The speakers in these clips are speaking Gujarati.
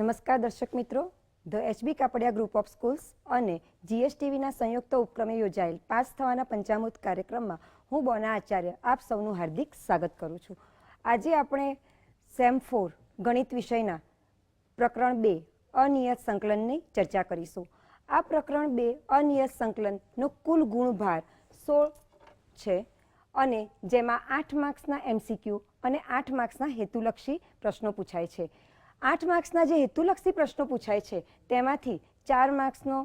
નમસ્કાર દર્શક મિત્રો. The HB Kapadia group of schools અને જીએસટીવીના સંયુક્ત ઉપક્રમે યોજાયેલ પાસ થવાના પંચામૃત કાર્યક્રમમાં હું બોના આચાર્ય આપ સૌનું હાર્દિક સ્વાગત કરું છું. આજે આપણે સેમ ફોર ગણિત વિષયના પ્રકરણ બે અનિયત સંકલનની ચર્ચા કરીશું. આ પ્રકરણ બે અનિયત સંકલનનો કુલ ગુણભાર સોળ છે અને જેમાં આઠ માર્ક્સના એમસીક્યુ અને આઠ માર્ક્સના હેતુલક્ષી પ્રશ્નો પૂછાય છે. આઠ માર્ક્સના જે હેતુલક્ષી પ્રશ્નો પૂછાય છે, તેમાંથી ચાર માર્ક્સનો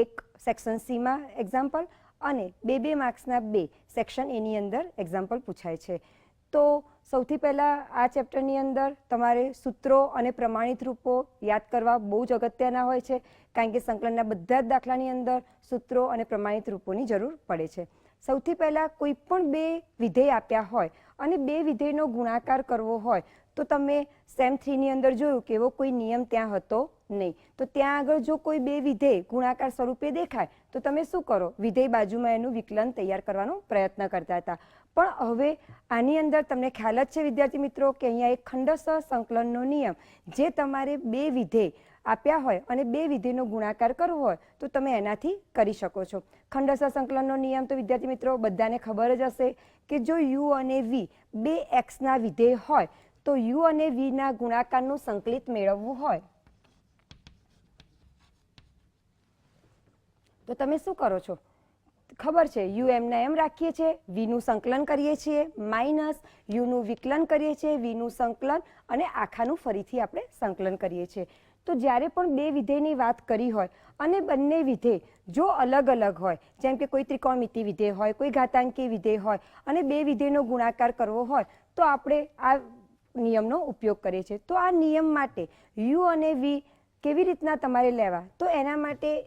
એક સેક્શન સીમાં એક્ઝામ્પલ અને બે બે માર્ક્સના બે સેક્શન એની અંદર એક્ઝામ્પલ પૂછાય છે. તો સૌથી પહેલાં આ ચેપ્ટરની અંદર તમારે સૂત્રો અને પ્રમાણિત રૂપો યાદ કરવા બહુ જ અગત્યના હોય છે, કારણ કે સંકલનના બધા જ દાખલાની અંદર સૂત્રો અને પ્રમાણિત રૂપોની જરૂર પડે છે. સૌથી પહેલાં કોઈ પણ બે વિધેય આપ્યા હોય અને બે વિધેયનો ગુણાકાર કરવો હોય તો તમે સેમ થ્રીની અંદર જોયું કે એવો કોઈ નિયમ ત્યાં હતો નહીં. તો ત્યાં આગળ જો કોઈ બે વિધેય ગુણાકાર સ્વરૂપે દેખાય, તો તમે શું કરો? વિધેય બાજુમાં એનું વિકલન તૈયાર કરવાનો પ્રયત્ન કરતા હતા. પણ હવે આની અંદર તમને ખ્યાલ જ છે વિદ્યાર્થી મિત્રો કે અહીંયા એક ખંડસહ સંકલનનો નિયમ, જે તમારે બે વિધેય આપ્યા હોય અને બે વિધેયનો ગુણાકાર કરવો હોય, તો તમે એનાથી કરી શકો છો. ખંડસહ સંકલનનો નિયમ તો વિદ્યાર્થી મિત્રો બધાને ખબર જ હશે કે જો યુ અને વી બે એક્સના વિધેય હોય તો યુ અને વીના ગુણાકારનું સંકલિત મેળવવું હોય. તો તમે શું કરો છો? ખબર છે, યુ એમના એમ રાખીએ છીએ વીનું સંકલન કરીએ છીએ, માઇનસ યુનું વિકલન કરીએ છીએ વીનું સંકલન અને આખાનું ફરીથી આપણે સંકલન કરીએ છીએ. તો જ્યારે પણ બે વિધેયની વાત કરી હોય અને બંને વિધેય જો અલગ અલગ હોય, જેમ કે કોઈ ત્રિકોણમિતિ વિધેય હોય, કોઈ ઘાતાંકી વિધેય હોય અને બે વિધેયનો ગુણાકાર કરવો હોય, તો આપણે આ નિયમનો ઉપયોગ કરે છે. તો આ નિયમ માટે યુ અને વી કેવી રીતના તમારે લેવા? તો એના માટે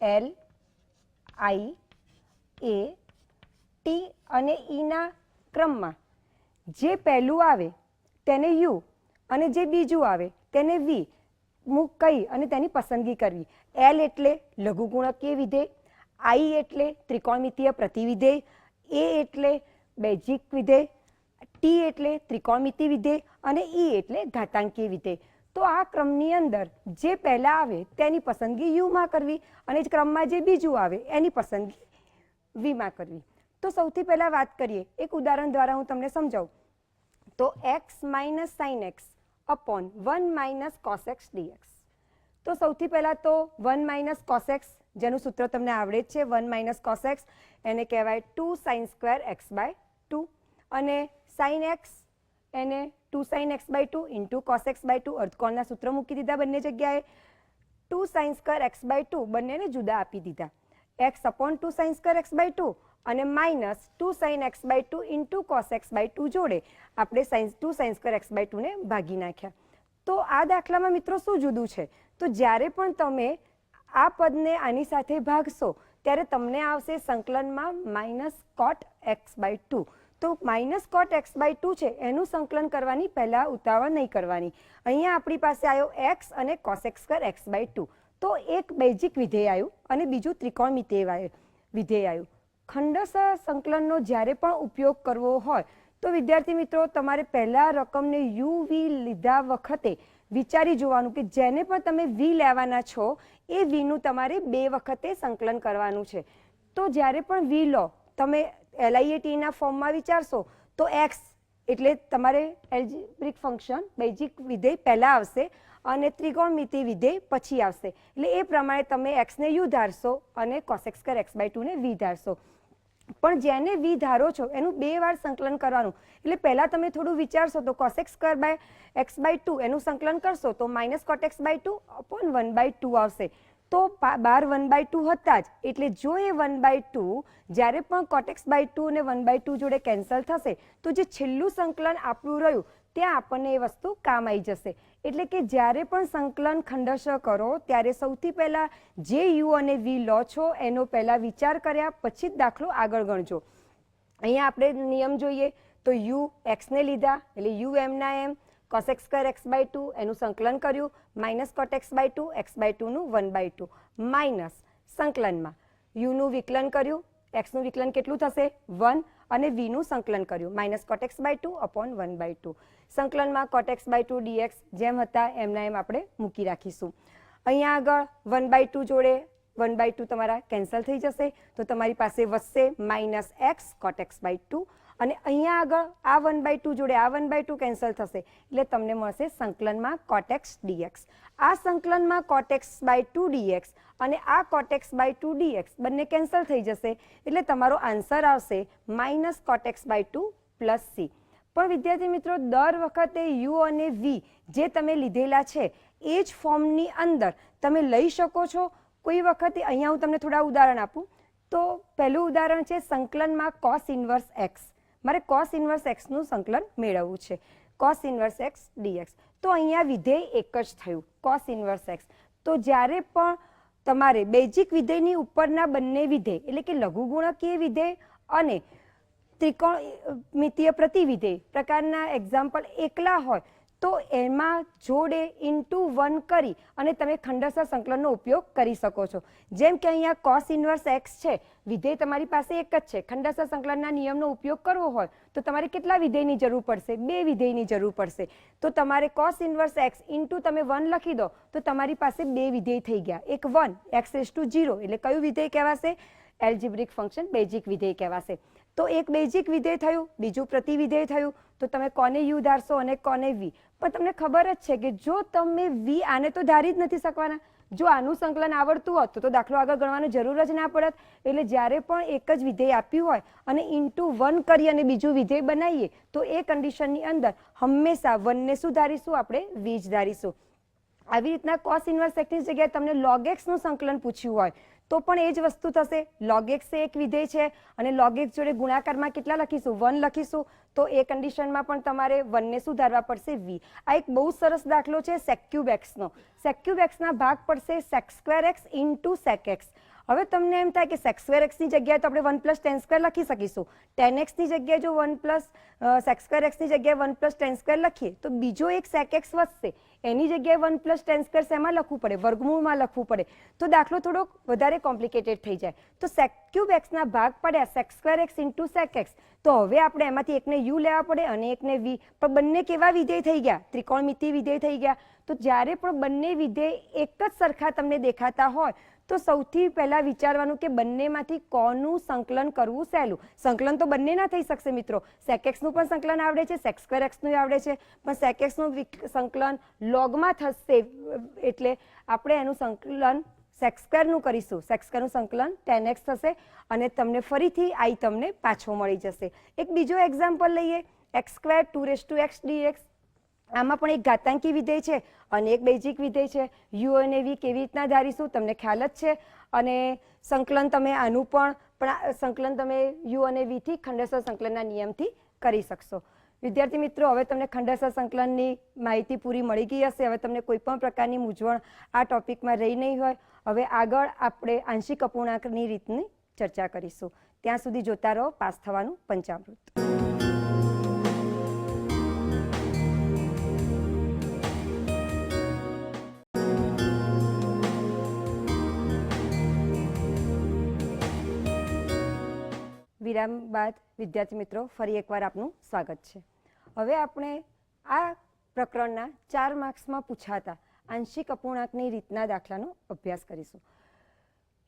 એલ, આઈ, એ, ટી અને ઈના ક્રમમાં જે પહેલું આવે તેને યુ અને જે બીજું આવે તેને વી મુક કહી અને તેની પસંદગી કરવી. એલ એટલે લઘુગુણકીય વિધેય, આઈ એટલે ત્રિકોણમિતીય પ્રતિવિધેય, એ એટલે બેઝિક વિધેય ટી એટલે ત્રિકોણમિતિ વિધેય અને ઈ એટલે ઘાતાંકીય વિધેય. તો આ ક્રમની અંદર જે પહેલા આવે તેની પસંદગી યુમાં કરવી અને ક્રમમાં જે બીજું આવે એની પસંદગી વીમાં કરવી. તો સૌથી પહેલા વાત કરીએ, એક ઉદાહરણ દ્વારા હું તમને સમજાવું. તો x minus sine x upon one minus cos x dx તો સૌથી પહેલાં તો વન માઇનસ કોસેક્સ જેનું સૂત્ર તમને આવડે જ છે, વન માઇનસ કોસેક્સ એને કહેવાય two sine square x by two. અને સાઇન એક્સ એને two sine x by two into cos x by two અર્ધકોણના સૂત્ર મૂકી દીધા બંને જગ્યાએ. Two sine square x by two બંનેને જુદા આપી દીધા. X upon two sine square x by two અને minus two sine x by two into cos x by two જોડે આપણે sines two sine square x by ટુને ભાગી નાખ્યા. તો આ દાખલામાં મિત્રો શું જુદું છે? તો જ્યારે પણ તમે આ પદને આની સાથે ભાગશો, ત્યારે તમને આવશે સંકલનમાં minus cot x by two તો minus cot x by two છે, એનું સંકલન કરવાની પહેલાં ઉતાવળ નહીં કરવાની. અહીંયા આપણી પાસે આવ્યો એક્સ અને cos x x by two તો એક બેઝિક વિધેય આવ્યું અને બીજું ત્રિકોણમિતિય વિધેય આવ્યું ખંડસર સંકલનનો જ્યારે પણ ઉપયોગ કરવો હોય, તો વિદ્યાર્થી મિત્રો તમારે પહેલાં રકમને યુ વી લીધા વખતે વિચારી જોવાનું કે જેને પણ તમે વી લેવાના છો, એ વીનું તમારે બે વખતે સંકલન કરવાનું છે. તો જ્યારે પણ વી લો, તમે એલઆઈએટીના ફોર્મમાં વિચારશો, તો એક્સ એટલે તમારે એલ્જિબ્રિક ફંક્શન, બેઝિક વિધેય પહેલાં આવશે અને ત્રિકોણમિતિ વિધેય પછી આવશે. એટલે એ પ્રમાણે તમે એક્સને યુ ધારશો અને કોસેક્સ કર એક્સ બાય ટુને વી ધારશો. પણ જેને વી ધારો છો, એનું બે વાર સંકલન કરવાનું. એટલે પહેલાં તમે થોડું વિચારશો, તો કોસેક્સ કર બાય એક્સ બાય ટુ એનું સંકલન કરશો, તો minus cot x by two upon one by two આવશે. તો બાર વન બાય ટુ હતા જ. એટલે જો એ વન બાય ટુ, જ્યારે પણ કોટેક્સ બાય ટુ અને વન બાય ટુ જોડે કેન્સલ થશે, તો જે છેલ્લું સંકલન આપણું રહ્યું, ત્યાં આપણને એ વસ્તુ કામ આવી જશે. એટલે કે જ્યારે પણ સંકલન ખંડશ કરો, ત્યારે સૌથી પહેલાં જે યુ અને વી લો છો, એનો પહેલાં વિચાર કર્યા, પછી જ દાખલો આગળ ગણજો. અહીંયા આપણે નિયમ જોઈએ. તો યુ એક્સને લીધા, એટલે યુ એમના એમ cosec square x by two એનું સંકલન કર્યું minus cot x by two x by ટુનું one by two minus સંકલનમાં યુનું વિકલન કર્યું એક્સનું વિકલન કેટલું થશે? વન અને વીનું સંકલન કર્યું minus cot x by two upon one by two સંકલનમાં cot x by two dx જેમ હતા એમના એમ આપણે મૂકી રાખીશું. અહીંયા આગળ વન બાય ટુ જોડે વન બાય ટુ તમારા કેન્સલ થઈ જશે. તો તમારી પાસે વધશે minus x cot x by two અને અહીંયા આગળ આ વન બાય ટુ જોડે આ વન બાય ટુ કેન્સલ થશે. એટલે તમને મળશે સંકલનમાં કોટેક્સ ડીએક્સ આ સંકલનમાં કોટેક્સ બાય ટુ ડીએક્સ અને આ cot x by two dx બંને કેન્સલ થઈ જશે. એટલે તમારો આન્સર આવશે minus cot x by two plus C પણ વિદ્યાર્થી મિત્રો, દર વખતે યુ અને વી જે તમે લીધેલા છે, એ જ ફોર્મની અંદર તમે લઈ શકો છો. કોઈ વખતે અહીંયા હું તમને થોડા ઉદાહરણ આપું. તો પહેલું ઉદાહરણ છે સંકલનમાં કોસ ઇન્વર્સ એક્સ મારે કોસ ઇન્વર્સ એક્સનું સંકલન મેળવવું છે. કોસ ઇન્વર્સ એક્સ ડીએક્સ તો અહીંયા વિધેય એક જ થયું. કોસ ઇન્વર્સ એક્સ તો જ્યારે પણ તમારે બેઝિક વિધેયની ઉપરના બંને વિધેય, એટલે કે લઘુગુણકીય વિધેય અને ત્રિકોણમિતીય પ્રતિવિધેય પ્રકારના એક્ઝામ્પલ એકલા હોય તો એમાં જોડે ઇન્ટુ વન કરી અને તમે ખંડસર સંકલનનો ઉપયોગ કરી શકો છો. જેમ કે અહીંયા કોસ ઇન્વર્સ એક્સ છે, વિધેય તમારી પાસે એક જ છે. ખંડસર સંકલનના નિયમનો ઉપયોગ કરવો હોય તો તમારે કેટલા વિધેયની જરૂર પડશે? બે વિધેયની જરૂર પડશે. તો તમારે કોસ ઇન્વર્સ એક્સ ઇન્ટુ તમે વન લખી દો તો તમારી પાસે બે વિધેય થઈ ગયા. એક one x as two zero એટલે કયું વિધેય કહેવાશે? એલ્જિબ્રિક ફંક્શન બેઝિક વિધેય કહેવાશે. તો એક બેઝિક વિધેય થયું, બીજું પ્રતિવિધેય થયું. તો તમે કોને યુ ધારશો અને કોને વી? પણ તમને ખબર જ છે કે જો તમે વી આને તો ધારી જ નથી શકવાના. જો આનું સંકલન આવડતું હોત, તો દાખલો આગળ ગણવાની જરૂર જ ના પડત. એટલે જ્યારે પણ એક જ વિધેય આપ્યું હોય અને ઇન્ટુ વન કરી અને બીજું વિધેય બનાવીએ, તો એ કન્ડિશનની અંદર હંમેશા વનને શું ધારીશું? આપણે વી જ ધારીશું. આવી રીતના કોસ ઇન્વર્સ એક્સની જગ્યાએ તમને લોગ એક્સનું સંકલન પૂછ્યું હોય તો પણ એ જ વસ્તુ થશે. લોગ એક્સ એક વિધેય છે અને લોગ એક્સ જોડે ગુણાકારમાં કેટલા લખીશું? વન લખીશું. તો એ કન્ડિશનમાં પણ તમારે વનને સુધારવા પડશે વી આ એક બહુ સરસ દાખલો છે સેક્યુબ એક્સનો સેક્યુબ એક્સના ભાગ પડશે sec square x into sec x હવે તમને એમ થાય કે સેક સ્ક્વેર એક્સની જગ્યાએ તો આપણે વન પ્લસ ટેન સ્ક્વેર લખી શકીશું. ટેન એક્સની જગ્યાએ જો વન પ્લસ સેક સ્ક્વેર એક્સની જગ્યાએ વન પ્લસ ટેન સ્ક્વેર લખીએ તો બીજો એક સેક એક્સ વધશે. એની જગ્યાએ વન પ્લસ ટેન સ્ક્વેર શેમાં લખવું પડે, વર્ગમૂળમાં લખવું પડે. તો દાખલો થોડોક વધારે કોમ્પ્લિકેટેડ થઈ જાય. તો સેક ક્યુબ એક્સના ભાગ પડ્યા sec square x into sec x તો હવે આપણે એમાંથી એકને યુ લેવા પડે અને એકને વી પણ બંને કેવા વિધેય થઈ ગયા? ત્રિકોણમિતિ વિધેય થઈ ગયા. તો જ્યારે પણ બંને વિધેય એક જ સરખા તમને દેખાતા હોય તો સૌથી પહેલા વિચારવાનું કે બંનેમાંથી કોનું સંકલન કરવું સહેલું? સંકલન તો બંને ના થઈ શકશે મિત્રો. સેક એક્સનું પણ સંકલન આવડે છે સેક સ્ક્વેર એક્સનું આવડે છે. પણ સેક એક્સનું સંકલન લોગમાં થશે, એટલે આપણે એનું સંકલન સેક્સ સ્ક્વેરનું કરીશું. સેક્સ સ્ક્વેરનું સંકલન ટેન એક્સ થશે અને તમને ફરીથી આઈ તમને પાછો મળી જશે. એક બીજો એક્ઝામ્પલ લઈએ. X square two raise to x dx આમાં પણ એક ઘાતાંકી વિધેય છે અને એક બેઝિક વિધેય છે. યુ અને વી કેવી રીતના ધારીશું? તમને ખ્યાલ જ છે. અને સંકલન તમે આનું પણ પણ સંકલન તમે યુ અને વીથી ખંડેસર સંકલનના નિયમથી કરી શકશો. વિદ્યાર્થી મિત્રો, હવે તમને ખંડેસર સંકલનની માહિતી પૂરી મળી ગઈ હશે. હવે તમને કોઈ પણ પ્રકારની મૂંઝવણ આ ટોપિકમાં રહી નહીં હોય. હવે આગળ આપણે આંશિક અપૂર્ણાંકની રીતની ચર્ચા કરીશું. ત્યાં સુધી જોતા રહો. પાસ થવાનું પંચામૃત. વિરામ બાદ, વિદ્યાર્થી મિત્રો, ફરી એકવાર આપનું સ્વાગત છે. હવે આપણે આ પ્રકરણના ચાર માર્ક્સમાં પૂછાતા આંશિક અપૂર્ણાંકની રીતના દાખલાનો અભ્યાસ કરીશું.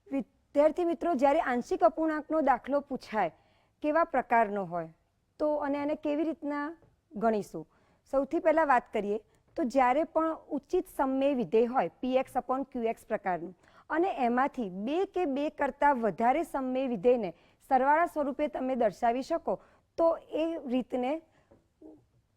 વિદ્યાર્થી મિત્રો, જ્યારે આંશિક અપૂર્ણાંકનો દાખલો પૂછાય કેવા પ્રકારનો હોય, તો અને એને કેવી રીતના ગણીશું? સૌથી પહેલાં વાત કરીએ, તો જ્યારે પણ ઉચિત સમય વિધેય હોય પીએક્સ અપોન ક્યુએક્સ પ્રકારનું, અને એમાંથી બે કે બે કરતાં વધારે સમય વિધેયને સરવાળા સ્વરૂપે તમે દર્શાવી શકો, તો એ રીતને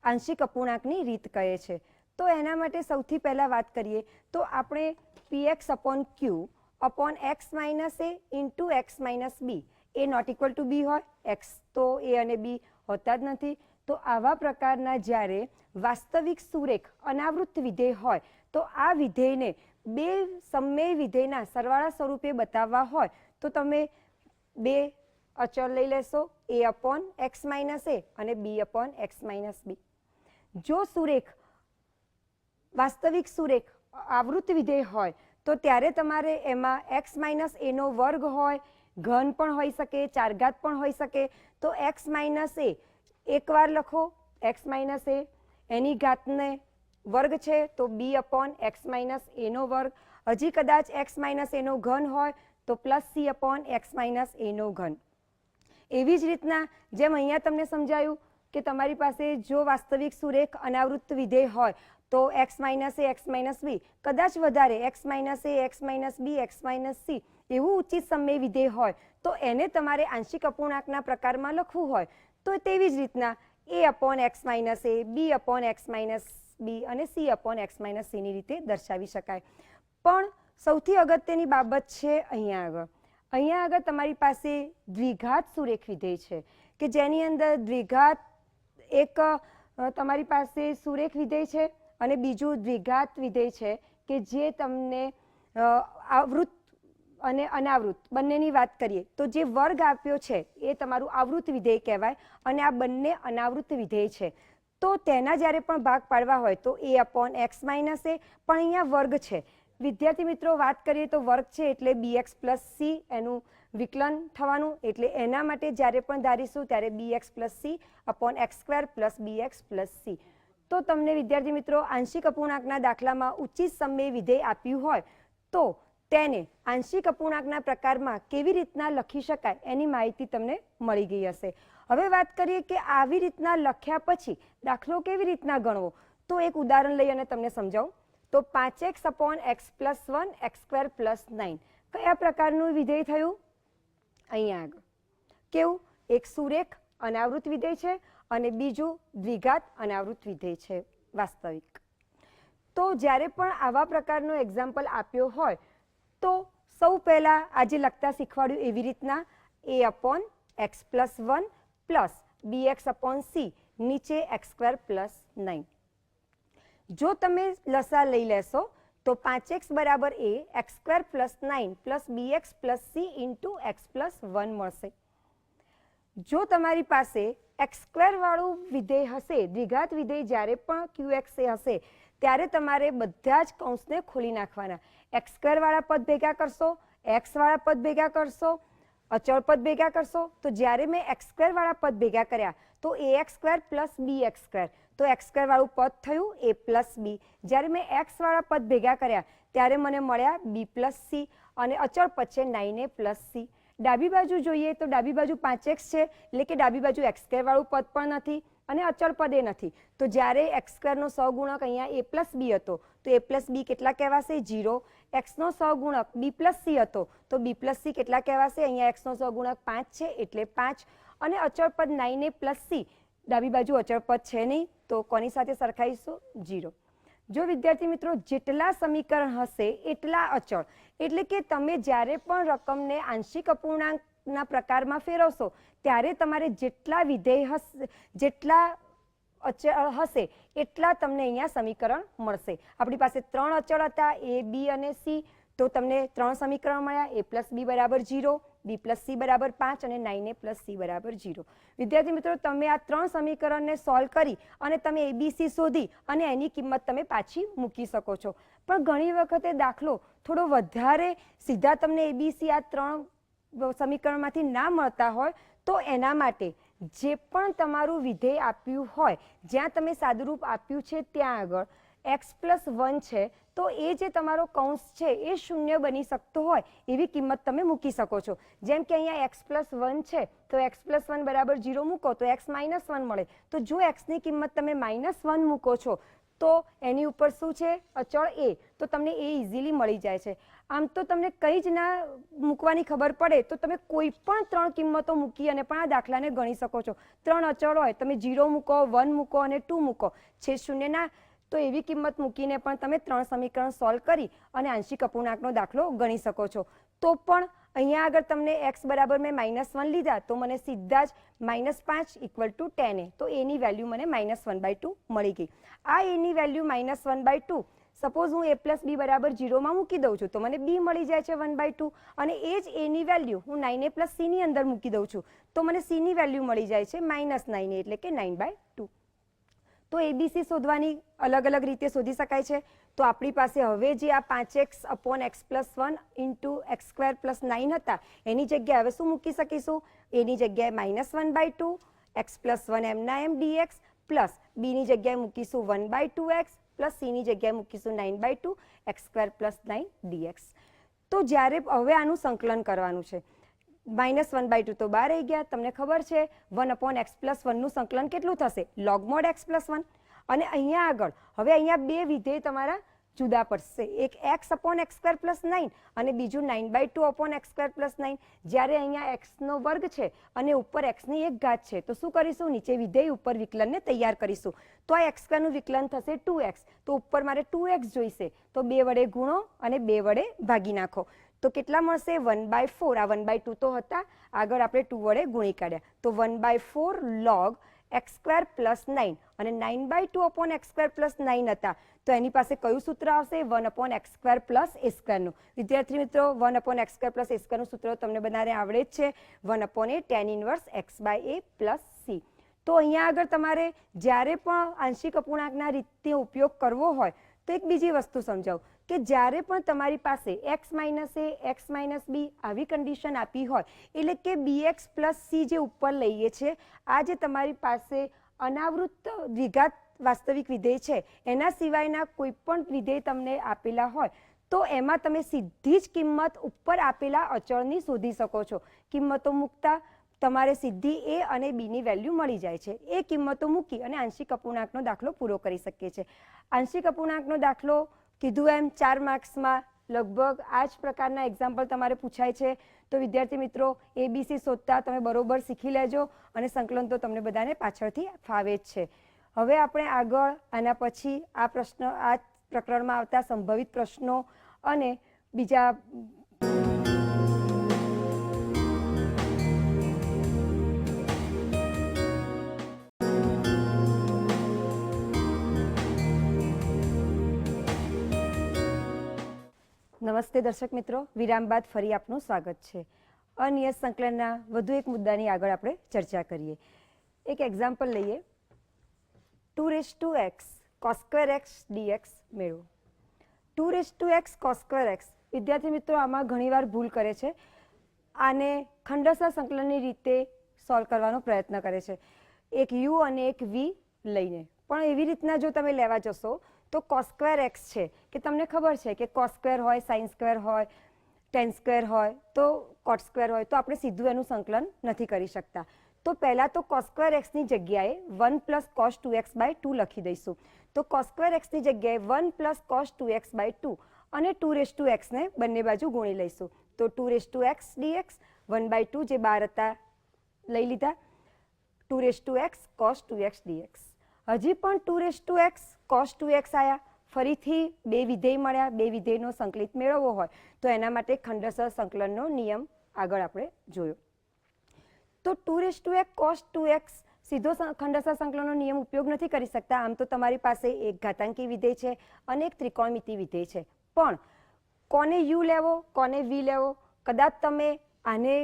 આંશિક અપૂર્ણાંકની રીત કહે છે. તો એના માટે સૌથી પહેલાં વાત કરીએ, તો આપણે px upon Q upon x minus A into x minus B A not equal to B હોય એક્સ તો એ અને બી હોતા જ નથી. તો આવા પ્રકારના જ્યારે વાસ્તવિક સુરેખ અનાવૃત્ત વિધેય હોય, તો આ વિધેયને બે સમય વિધેયના સરવાળા સ્વરૂપે બતાવવા હોય, તો તમે બે અચળ લઈ લેશો A upon x minus A અને B upon x minus B જો સુરેખ, વાસ્તવિક સુરેખ આવૃત વિધેય હોય, તો ત્યારે તમારે એમાં એક્સ માઇનસ એનો વર્ગ હોય, ઘન પણ હોઈ શકે, ચારઘાત પણ હોઈ શકે. તો એક્સ માઇનસ એ એકવાર લખો એક્સ માઇનસ એ એની ઘાતને વર્ગ છે, તો બી અપોન એક્સ માઇનસ એનો વર્ગ. હજી કદાચ એક્સ માઇનસ એનો ઘન હોય, તો plus C upon x minus એનો ઘન. એવી જ રીતના જેમ અહીંયા તમને સમજાયું કે તમારી પાસે જો વાસ્તવિક સુરેખ અનાવૃત્ત વિધેય હોય, તો x minus A x minus B કદાચ વધારે x minus A x minus B x minus C એવું ઉચિત સમય વિધેય હોય, તો એને તમારે આંશિક અપૂર્ણાંકના પ્રકારમાં લખવું હોય. તો તેવી જ રીતના A upon x minus A B upon x minus B અને સી અપોન એક્સ માઇનસ સીની રીતે દર્શાવી શકાય. પણ સૌથી અગત્યની બાબત છે અહીંયા આગળ. અહીંયા આગળ તમારી પાસે દ્વિઘાત સુરેખ વિધેય છે, કે જેની અંદર દ્વિઘાત એક તમારી પાસે સુરેખ વિધેય છે અને બીજું દ્વિઘાત વિધેય છે કે જે તમને આવૃત અને અનાવૃત, બંનેની વાત કરીએ, તો જે વર્ગ આપ્યો છે એ તમારું આવૃત વિધેય કહેવાય અને આ બંને અનાવૃત વિધેય છે. તો તેના જ્યારે પણ ભાગ પાડવા હોય તો A upon x minus A પણ અહીંયા વર્ગ છે. વિદ્યાર્થી મિત્રો, વાત કરીએ તો વર્ગ છે એટલે બી એક્સ પ્લસ સી એનું વિકલન થવાનું. એટલે એના માટે જ્યારે પણ ધારીશું ત્યારે B x plus C upon x square plus B x plus C તો તમને વિદ્યાર્થી મિત્રો, આંશિક અપૂર્ણાંકના દાખલામાં ઉચિત સમય વિધેય આપ્યું હોય, તો તેને આંશિક અપૂર્ણાંકના પ્રકારમાં કેવી રીતના લખી શકાય એની માહિતી તમને મળી ગઈ હશે. હવે વાત કરીએ કે આવી રીતના લખ્યા પછી દાખલો કેવી રીતના ગણવો? તો એક ઉદાહરણ લઈ અને તમને સમજાવું. તો પાંચ x upon x plus one, x square plus nine. કયા પ્રકારનું વિધેય થયું? અહીંયા આગળ. કેવું? એક સુરેખ અનાવૃત વિધેય છે અને બીજું દ્વિઘાત અનાવૃત વિધેય છે, વાસ્તવિક. તો જ્યારે પણ આવા પ્રકારનો એક્ઝામ્પલ આપ્યો હોય, તો સૌ પહેલાં આજે લખતા શીખવાડ્યું એવી રીતના A upon x plus one plus B x upon C નીચે એક્સ સ્ક્વેર પ્લસ નાઇન જો તમે લસા લઈ લેશો, તો પાંચ એક્સ બરાબર A x square plus nine plus B x plus C into x plus one મળશે. જો તમારી પાસે એક્સ સ્ક્વેર વાળું વિધેય હશે, દ્વિઘાત વિધેય જ્યારે પણ ક્યુ એક્સ એ હશે, ત્યારે તમારે બધા જ કૌંસને ખોલી નાખવાના. એક્સ સ્ક્વેર વાળા પદ ભેગા કરશો, એક્સ વાળા પદ ભેગા કરશો, અચળ પદ ભેગા કરશો. તો જ્યારે મેં એક્સ સ્ક્વેર વાળા પદ ભેગા કર્યા, તો A x square plus B x square. તો એક્સ વાળું પદ થયું એ પ્લસ બી. જ્યારે મેં એક્સ વાળા પદ ભેગા કર્યા, ત્યારે મને મળ્યા બી પ્લસ સી અને અચળ પદ છે નાઇન એ પ્લસ સી. ડાબી બાજુ જોઈએ તો ડાબી બાજુ પાંચ એક્સ છે, એટલે કે ડાબી બાજુ એક્સ વાળું પદ પણ નથી અને અચળ પદ એ નથી. તો જ્યારે એક્સ સ્ક્વેરનો સહગુણક અહીંયા એ પ્લસ બી હતો, તો એ પ્લસ બી કેટલા કહેવાશે? જીરો એક્સનો સહગુણક બી પ્લસ સી હતો, તો બી પ્લસ સી કેટલા કહેવાશે? અહીંયા એક્સનો સહગુણક પાંચ છે, એટલે પાંચ. અને અચળ પદ નાઇન એ પ્લસ સી ડાબી બાજુ અચળ પદ છે નહીં, તો કોની સાથે સરખાઈશું જીરો જો વિદ્યાર્થી મિત્રો જેટલા સમીકરણ હશે, એટલા અચળ. એટલે કે તમે જ્યારે પણ રકમને આંશિક અપૂર્ણાંકના પ્રકારમાં ફેરવશો, ત્યારે તમારે જેટલા વિધેય હશે, જેટલા અચળ હશે, એટલા તમને અહીંયા સમીકરણ મળશે. આપણી પાસે ત્રણ અચળ હતા, એ, બી અને સી. તો તમને ત્રણ સમીકરણ મળ્યા, એ પ્લસ બી બરાબર જીરો બી પ્લસ સી બરાબર પાંચ અને નાઇન એ પ્લસ સી બરાબર ઝીરો. વિદ્યાર્થી મિત્રો, તમે આ ત્રણ સમીકરણને સોલ્વ કરી અને તમે એબીસી શોધી અને એની કિંમત તમે પાછી મૂકી શકો છો. પણ ઘણી વખતે દાખલો થોડો વધારે સીધા તમને એબીસી આ ત્રણ સમીકરણમાંથી ના મળતા હોય, તો એના માટે જે પણ તમારું વિધેય આપ્યું હોય, જ્યાં તમે સાદુરૂપ આપ્યું છે ત્યાં આગળ એક્સ પ્લસ વન છે તો એ જે તમારો કૌંસ છે, એ શૂન્ય બની શકતો હોય એવી કિંમત તમે મૂકી શકો છો. જેમ કે અહીંયા એક્સ પ્લસ વન છે, તો એક્સ પ્લસ વન બરાબર જીરો મૂકો, તો એક્સ માઇનસ વન મળે. તો જો એક્સની કિંમત તમે માઇનસ વન મૂકો છો, તો એની ઉપર શું છે? અચળ એ તો તમને એ ઇઝીલી મળી જાય છે. આમ તો તમને કંઈ જ ના મૂકવાની ખબર પડે, તો તમે કોઈ પણ ત્રણ કિંમતો મૂકી અને પણ આ દાખલાને ગણી શકો છો. ત્રણ અચળ હોય, તમે જીરો મૂકો વન મૂકો અને ટુ મૂકો. છે શૂન્ય ના તો એવી કિંમત મૂકીને પણ તમે ત્રણ સમીકરણ સોલ્વ કરી અને આંશિક અપૂર્ણાંકનો દાખલો ગણી શકો છો. તો પણ અહીંયા આગળ તમને એક્સ બરાબર મેં માઇનસ વન લીધા, તો મને સીધા જ માઇનસ પાંચ ઇક્વલ ટુ ટેન એ. તો એની વેલ્યુ મને માઇનસ વન બાય ટુ મળી ગઈ. આ એની value minus one by two suppose હું એ પ્લસ બી બરાબર જીરોમાં મૂકી દઉં છું, તો મને બી મળી જાય છે વન બાય ટુ અને એ જ એની વેલ્યુ હું નાઇન એ પ્લસ સીની અંદર મૂકી દઉં છું, તો મને સીની વેલ્યુ મળી જાય છે માઇનસ નાઇન એટલે કે નાઇન બાય ટુ તો એબીસી શોધવાની અલગ અલગ રીતે શોધી શકાય છે. તો આપણી પાસે હવે જે આ પાંચ x upon x plus one into x square plus nine હતા, એની જગ્યાએ હવે શું મૂકી શકીશું? એની જગ્યાએ minus one by two x plus one એમના એમ ડીએક્સ પ્લસ બીની જગ્યાએ મૂકીશું one by two x plus સીની જગ્યાએ મૂકીશું nine by two x square plus nine dx તો જ્યારે હવે આનું સંકલન કરવાનું છે માઇનસ વન બાય ટુ તો બહાર રહી ગયા. તમને ખબર છે, વન અપોન એક્સ પ્લસ વનનું સંકલન કેટલું થશે? Log mod x plus one. અને અહીંયા આગળ, હવે અહીંયા બે વિધેય તમારા જુદા પડશે. એક x upon x square plus nine અને બીજું nine by two upon x square plus nine. જ્યારે અહીંયા એક્સનો વર્ગ છે અને ઉપર એક્સની એક ઘાત છે, તો શું કરીશું? નીચે વિધેય ઉપર વિકલનને તૈયાર કરીશું. તો આ એક્સ સ્ક્વેરનું વિકલન થશે ટુ એક્સ. તો ઉપર મારે ટુ એક્સ જોઈશે. તો બે વડે ગુણો અને બે વડે ભાગી નાખો. તો કેટલા મળશે? વન બાય ફોર આ વન બાય ટુ તો હતા. આગળ આપણે ટુ વડે ગુણી કાઢ્યા. તો one by four log x square plus nine અને nine by two upon x square plus nine હતા. તો એની પાસે કયું સૂત્ર આવશે? One upon x square plus a સ્ક્વેરનું વિદ્યાર્થી મિત્રો one upon x square plus a સ્ક્વેરનું સૂત્ર તમને બધાને આવડે જ છે. One upon a tan inverse x by a plus c તો અહીંયા આગળ તમારે જ્યારે પણ આંશિક અપૂર્ણાંકના રીતે ઉપયોગ કરવો હોય, તો એક બીજી વસ્તુ સમજાવું. કે જ્યારે પણ તમારી પાસે x minus a x minus b આવી કન્ડિશન આપી હોય, એટલે કે બી એક્સ પ્લસ સી જે ઉપર લઈએ છીએ આ જે તમારી પાસે અનાવૃત્ત દ્વિઘાત વાસ્તવિક વિધેય છે, એના સિવાયના કોઈ પણ વિધેય તમને આપેલા હોય, તો એમાં તમે સીધી જ કિંમત ઉપર આપેલા અચળની શોધી શકો છો. કિંમતો મૂકતા તમારે સીધી એ અને બીની વેલ્યુ મળી જાય છે. એ કિંમતો મૂકી અને આંશિક અપૂર્ણાંકનો દાખલો પૂરો કરી શકીએ છીએ. આંશિક અપૂર્ણાંકનો દાખલો કીધું એમ ચાર માર્ક્સમાં લગભગ આ જ પ્રકારના એક્ઝામ્પલ તમારે પૂછાય છે. તો વિદ્યાર્થી મિત્રો એબીસી શોધતા તમે બરોબર શીખી લેજો અને સંકલન તો તમને બધાને પાછળથી ફાવે જ છે. હવે આપણે આગળ આના પછી આ પ્રશ્ન, આ પ્રકરણમાં આવતા સંભવિત પ્રશ્નો અને બીજા નમસ્તે દર્શક મિત્રો, વિરામ બાદ ફરી આપનું સ્વાગત છે. અનિયત સંકલનના વધુ એક મુદ્દાની આગળ આપણે ચર્ચા કરીએ. એક એક્ઝામ્પલ લઈએ. Two raise to x cos square x dx મેળવો. Two raise to x cos square x વિદ્યાર્થી મિત્રો આમાં ઘણીવાર ભૂલ કરે છે. આને ખંડસા સંકલનની રીતે સોલ્વ કરવાનો પ્રયત્ન કરે છે. એક યુ અને એક વી લઈને. પણ એવી રીતના જો તમે લેવા જશો તો કોસ્ક્વેર એક્સ છે, કે તમને ખબર છે કે કોસ્ક્વેર હોય સાઇન સ્ક્વેર હોય, ટેન સ્ક્વેર હોય, તો કોટ સ્ક્વેર હોય, તો આપણે સીધું એનું સંકલન નથી કરી શકતા. તો પહેલાં તો કોસ્ક્વેર એક્સની જગ્યાએ one plus cos two x by two લખી દઈશું. તો કોસ્ક્વેર એક્સની જગ્યાએ one plus cos two x by two અને ટુ રેસ ટુ એક્સને બંને બાજુ ગુણી લઈશું. તો two raise to x dx one by two જે બાર હતા, લઈ લીધા. Two raise to x cos two x dx હજી પણ two raise to x cos two x આવ્યા ફરીથી બે વિધેય મળ્યા, બે વિધેયનો સંકલિત મેળવવો હોય, તો એના માટે ખંડસર સંકલનનો નિયમ આગળ આપણે જોયો. તો two raise to x, cos two x, સીધો ખંડસર સંકલનનો નિયમ ઉપયોગ નથી કરી શકતા. આમ તો તમારી પાસે એક ઘાતાંકી વિધેય છે અને એક ત્રિકોણમિતિ વિધેય છે. પણ કોને યુ લેવો, કોને વી લેવો? કદાચ તમે આને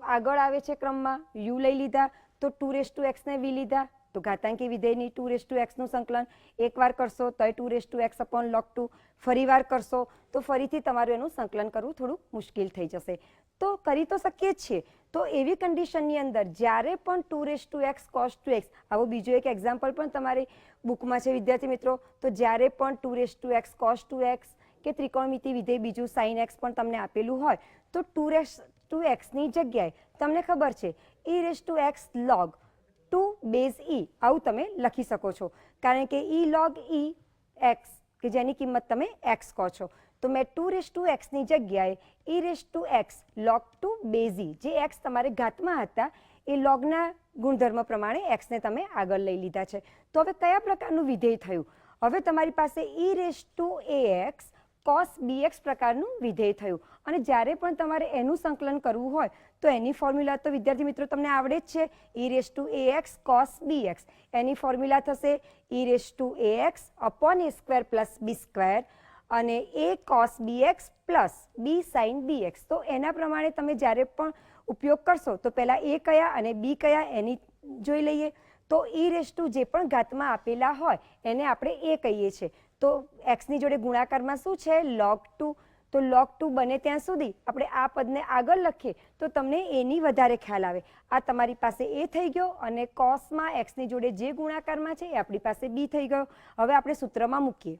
આગળ આવે છે ક્રમમાં, યુ લઈ લીધા, તો ટુ રેસ ટુ એક્સને વી લીધા તો ઘાતાંકી વિધેયની ટુ રેસ ટુ એક્સનું સંકલન, એકવાર કરશો તોય two raise to x upon log two ફરી વાર કરશો તો ફરીથી તમારું એનું સંકલન કરવું થોડું મુશ્કેલ થઈ જશે. તો કરી તો શકીએ જ છીએ. તો એવી કન્ડિશનની અંદર જ્યારે પણ two raise to x cos two x, આવો બીજો એક એક્ઝામ્પલ પણ તમારી બુકમાં છે વિદ્યાર્થી મિત્રો, તો જ્યારે પણ two raise to x cos two x કે ત્રિકોણમિતિ વિધેય બીજું સાઇન એક્સ પણ તમને આપેલું હોય, તો ટુ રેસ ટુ એક્સની જગ્યાએ તમને ખબર છે e raise to x log two base e આવું તમે લખી શકો છો. કારણ કે ઈ લોગ ઈ એક્સ કે જેની કિંમત તમે એક્સ કહો છો. તો મેં ટુ રેસ ટુ એક્સની જગ્યાએ e raise to x log two base e જે એક્સ તમારે ઘાતમાં હતા, એ લોગના ગુણધર્મ પ્રમાણે એક્સને તમે આગળ લઈ લીધા છે. તો હવે કયા પ્રકારનું વિધેય થયું? હવે તમારી પાસે e raise to a x cos bx પ્રકારનું વિધેય થયું. અને જ્યારે પણ તમારે એનું સંકલન કરવું હોય, તો એની ફોર્મ્યુલા તો વિદ્યાર્થી મિત્રો તમને આવડે જ છે. E raise to a x cos b x any formula થશે e raise to a x upon a square plus b square અને a cos b x plus b sine b x તો એના પ્રમાણે તમે જ્યારે પણ ઉપયોગ કરશો, તો પહેલાં એ કયા અને બી કયા એની જોઈ લઈએ. તો ઈ રેસ ટુ જે પણ ઘાતમાં આપેલા હોય, એને આપણે એ કહીએ છીએ. તો એક્સની જોડે ગુણાકારમાં શું છે? લોગ ટુ તો લોગ ટુ બને ત્યાં સુધી આપણે આ પદને આગળ લખીએ તો તમને એની વધારે ખ્યાલ આવે. આ તમારી પાસે એ થઈ ગયો અને કોસમાં એક્સની જોડે જે ગુણાકારમાં છે એ આપણી પાસે બી થઈ ગયો. હવે આપણે સૂત્રમાં મૂકીએ.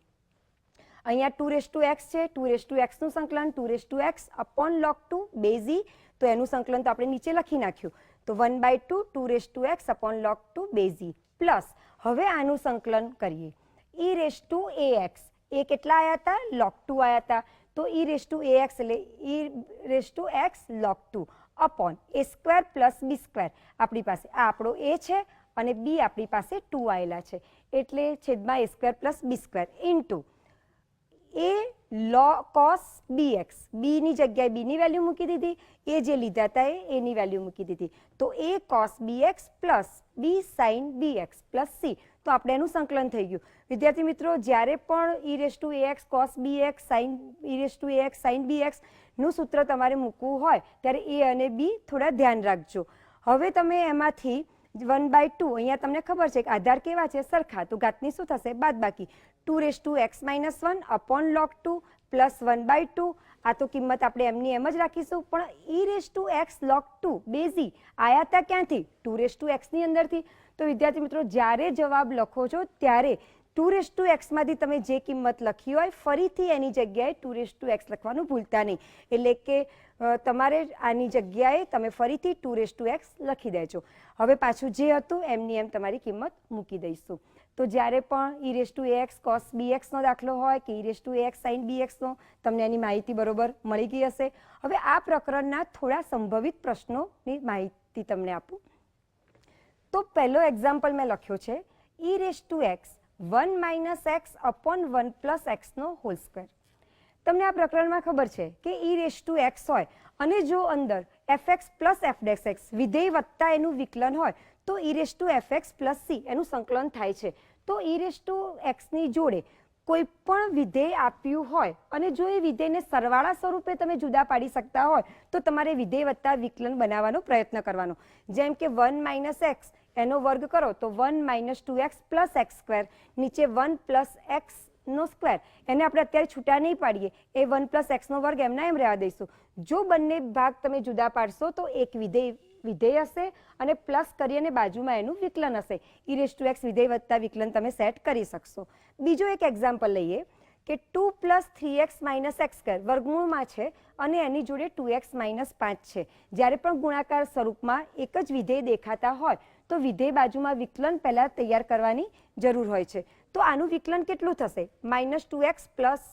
અહીંયા ટુ રેસ ટુ એક્સ છે. ટુ રેસ ટુ એક્સનું સંકલન. Two raise to x upon log two base e તો એનું સંકલન તો આપણે નીચે લખી નાખ્યું. તો one by two two raise to x upon log two base e plus હવે આનું સંકલન કરીએ. E raise to a x. એ કેટલા આવ્યા હતા લોક ટુ આવ્યા હતા તો e raise to a x એટલે e raise to x log two upon a square plus b square. આપણી પાસે આ આપણો એ છે અને બી આપણી પાસે ટુ આવેલા છે. એટલે છેદમાં a square plus b square into a log cos b x. બીની જગ્યાએ બીની વેલ્યુ મૂકી દીધી. એ જે લીધા હતા એ, એની વેલ્યુ મૂકી દીધી. તો a cos b x plus b sine b x plus c. તો આપણે એનું સંકલન થઈ ગયું. વિદ્યાર્થી મિત્રો, જ્યારે પણ e raise to x cos b x sine e raise to x sine b એક્સનું સૂત્ર તમારે મૂકવું હોય, ત્યારે એ અને બી થોડા ધ્યાન રાખજો. હવે તમે એમાંથી વન બાય ટુ અહીંયા તમને ખબર છે કે આધાર કેવા છે? સરખા. તો ઘાતની શું થશે? બાદ બાકી two raise to x minus one upon log two plus one by two આ તો કિંમત આપણે એમની એમ જ રાખીશું. પણ e raise to x log two base e. આયા હતા ક્યાંથી? ટુ રેસ ટુ એક્સની અંદરથી. તો વિદ્યાર્થી મિત્રો, જ્યારે જવાબ લખો છો, ત્યારે ટુ રેસ ટુ એક્સમાંથી તમે જે કિંમત લખી હોય, ફરીથી એની જગ્યાએ ટુ રેસ ટુ એક્સ લખવાનું ભૂલતા નહીં. એટલે કે તમારે આની જગ્યાએ તમે ફરીથી ટુ રેસ ટુ એક્સ લખી દેજો. હવે પાછું જે હતું, એમની એમ તમારી કિંમત મૂકી દઈશું. તો જ્યારે પણ e raise to x cos b એક્સનો દાખલો હોય કે e raise to x sine b એક્સનો તમને એની માહિતી બરોબર મળી ગઈ હશે. હવે આ પ્રકરણના થોડા સંભવિત પ્રશ્નોની માહિતી તમને આપું. તો પહેલો એક્ઝામ્પલ મેં લખ્યો છે. E raise to x one minus x upon one plus એક્સનો whole square. તમને આ પ્રકરણમાં ખબર છે કે ઈ રેસ ટુ એક્સ હોય અને જો અંદર f x plus f dash x વિધેય વત્તા એનું વિકલન હોય, તો e raise to f x plus c એનું સંકલન થાય છે. તો ઈ રેસ ટુ એક્સની જોડે કોઈ પણ વિધેય આપ્યું હોય અને જો એ વિધેયને સરવાળા સ્વરૂપે તમે જુદા પાડી શકતા હોય, તો તમારે વિધેય વત્તા વિકલન બનાવવાનો પ્રયત્ન કરવાનો. જેમ કે વન માઇનસ એક્સ એનો વર્ગ કરો તો one minus two x plus x square, નીચે વન પ્લસ એક્સ નો સ્ક્વેર. એને આપણે અત્યારે છૂટા નહીં પાડીએ, એ વન પ્લસ એક્સનો વર્ગ એમના એમ રહેવા દઈશું. જો બંને ભાગ તમે જુદા પાડશો તો એક વિધેય વિધેય હશે અને પ્લસ કરી અને બાજુમાં એનું વિકલન હશે. ઈ રેસ ટુ એક્સ વિધેય વધતા વિકલન તમે સેટ કરી શકશો. બીજો એક એક્ઝામ્પલ લઈએ કે two plus three x minus x square વર્ગમૂળમાં છે અને એની જોડે ટુ એક્સ માઇનસ પાંચ છે. જ્યારે પણ ગુણાકાર સ્વરૂપમાં એક જ વિધેય દેખાતા હોય તો વિધેય બાજુમાં વિકલન પહેલાં તૈયાર કરવાની જરૂર હોય છે. તો આનું વિકલન કેટલું થશે? Minus two x plus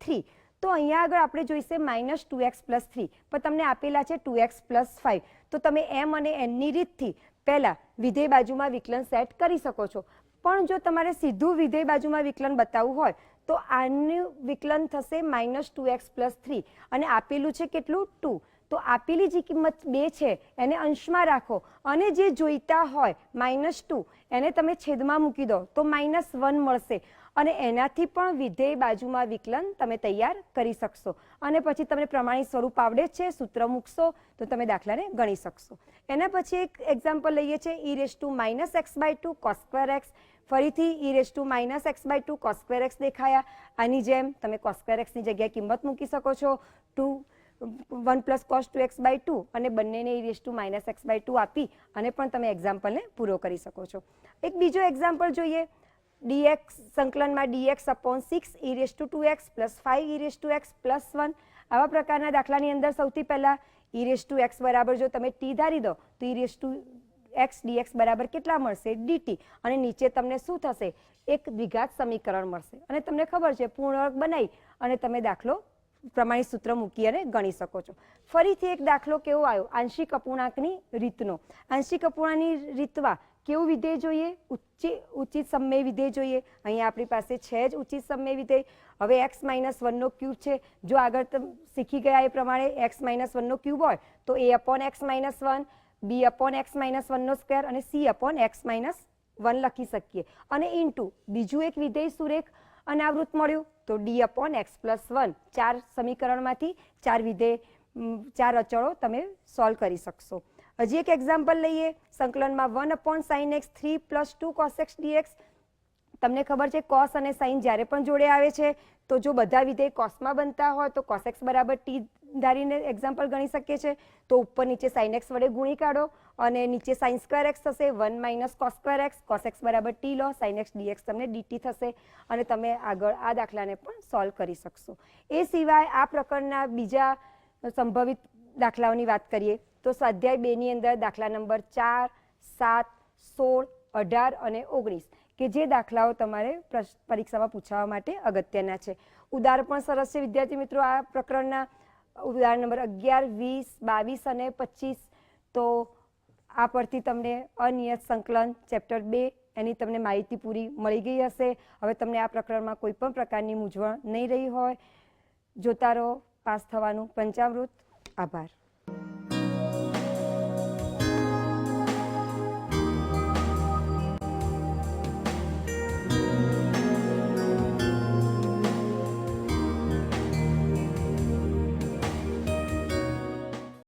three. તો અહીંયા આગળ આપણે જોઈશે minus two x plus three. પણ તમને આપેલા છે ટુ એક્સ પ્લસ ફાઇવ. તો તમે એમ અને એનની રીતથી પહેલાં વિધેય બાજુમાં વિકલન સેટ કરી શકો છો. પણ જો તમારે સીધું વિધેય બાજુમાં વિકલન બતાવવું હોય, તો આનું વિકલન થશે minus two x plus three. અને આપેલું છે કેટલું? ટુ. તો આપેલી જે કિંમત બે છે, એને અંશમાં રાખો. અને જે જોઈતા હોય માઇનસ ટુ એને તમે છેદમાં મૂકી દો, તો માઇનસ વન મળશે. અને એનાથી પણ વિધેય બાજુમાં વિકલન તમે તૈયાર કરી શકશો. અને પછી તમને પ્રમાણિત સ્વરૂપ આવડે છે, સૂત્ર મૂકશો, તો તમે દાખલાને ગણી શકશો. એના પછી એક એક્ઝામ્પલ લઈએ છીએ e raise to minus x by two cos square x ફરીથી e raise to minus x by two cos square x દેખાયા. આની જેમ તમે કોસ્ક્વેર એક્સની જગ્યાએ કિંમત મૂકી શકો છો. Two one plus cos two x by two અને બંનેને e raise to minus x by two આપી અને પણ તમે એક્ઝામ્પલને પૂરો કરી શકો છો. એક બીજો એક્ઝામ્પલ જોઈએ. ડીએક્સ સંકલનમાં dx upon six e raise to two x plus five e raise to x plus one. આવા પ્રકારના દાખલાની અંદર સૌથી પહેલાં ઈ રેસ ટુ એક્સ બરાબર જો તમે ટી ધારી દો, તો e raise to x dx બરાબર કેટલા મળશે? ડીટી. અને નીચે તમને શું થશે? એક દ્વિઘાત સમીકરણ મળશે. અને તમને ખબર છે પૂર્ણવર્ગ બનાવી અને તમે દાખલો પ્રમાણિત સૂત્ર મૂકી અને ગણી શકો છો. ફરીથી એક દાખલો કેવો આવ્યો? આંશિક અપૂર્ણાંકની રીતનો. આંશિક અપૂર્ણાંકની રીતમાં કેવું વિધેય જોઈએ? ઉચ્ચી, ઉચિત સમય વિધેય જોઈએ. અહીંયા આપણી પાસે છે જ ઉચિત સમય વિધેય. હવે એક્સ માઇનસ વનનો ક્યુબ છે. જો આગળ તમે શીખી ગયા એ પ્રમાણે એક્સ માઇનસ વનનો ક્યુબ હોય, તો a upon x minus one b upon x minus વનનો square અને c upon x minus one લખી શકીએ. અને ઇન્ટુ બીજું એક વિધેય સુરેખ અનાવૃત મળ્યું. તો d upon x plus one ચાર સમીકરણમાંથી ચાર વિધેય ચાર અચળો તમે સોલ્વ કરી શકશો. હજી એક એક્ઝામ્પલ લઈએ. સંકલનમાં one upon sine x three plus two cos x dx તમને ખબર છે કોસ અને સાઇન જ્યારે પણ જોડે આવે છે, તો જો બધા વિધેય કોસમાં બનતા હોય, તો કોસેક્સ બરાબર ટી ધારીને એક્ઝામ્પલ ગણી શકીએ છીએ તો ઉપર નીચે સાઇન એક્સ વડે ગુણી કાઢો. અને નીચે સાઇન સ્ક્વેર એક્સ થશે one minus cos square x cos x બરાબર ટી લો સાઇન એક્સ ડીએક્સ તમને ડીટી થશે અને તમે આગળ આ દાખલાને પણ સોલ્વ કરી શકશો. એ સિવાય આ પ્રકારના બીજા સંભવિત દાખલાઓની વાત કરીએ, તો સ્વાધ્યાય બેની અંદર દાખલા નંબર ચાર, સાત, સોળ, અઢાર અને ઓગણીસ, કે જે દાખલાઓ તમારે પરીક્ષામાં પૂછાવા માટે અગત્યના છે. ઉદાહરણ પણ સરસ છે, વિદ્યાર્થી મિત્રો, આ પ્રકરણના ઉદાહરણ નંબર અગિયાર, વીસ, બાવીસ અને પચીસ, તો આ પરથી તમને અનિયત સંકલન, ચેપ્ટર બે, એની તમને માહિતી પૂરી મળી ગઈ હશે. હવે તમને આ પ્રકરણમાં કોઈ પણ પ્રકારની મૂંઝવણ નહીં રહી હોય. જોતા રહો. પાસ થવાનું પંચામૃત. આભાર.